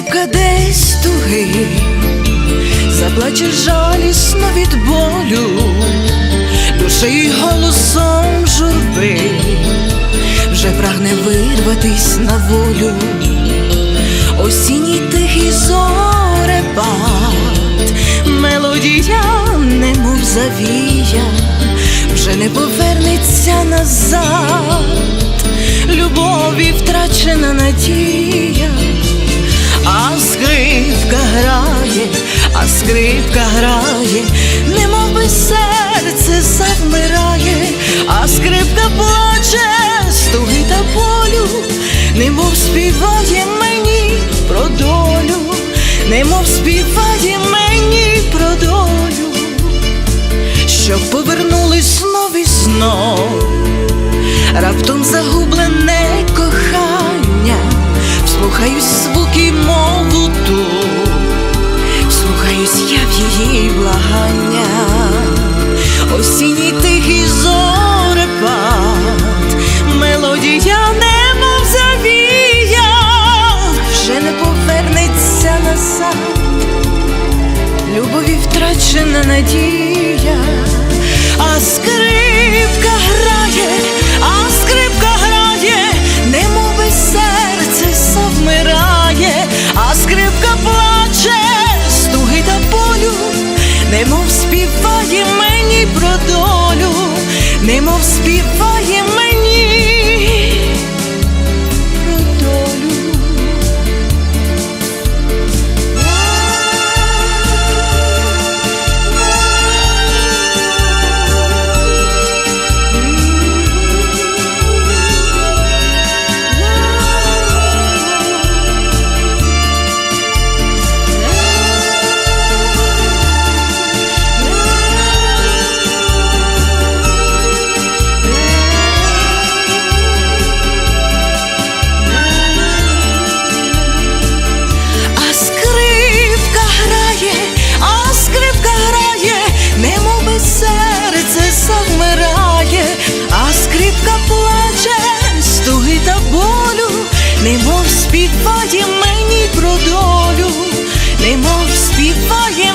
крізь туги, заплаче жалісно від болю, душею голосом журби, вже прагне вирватись на волю, осінній тихий зорепад, мелодія, немов завія, вже не повернеться назад, любові втрачена надія. А скрипка грає, а скрипка грає, немов би серце завмирає, а скрипка плаче, стуги та болю, немов співає мені про долю, немов співає мені про долю, щоб повернулись знов і знов, раптом загублене вслухаюсь звуки мову ту, вслухаюсь я в її благання, осінній тихий зорепад, мелодія немов завія, вже не повернеться назад. Любові втрачена надія, а скрипка співає мені про долю, немов співає мені. for you.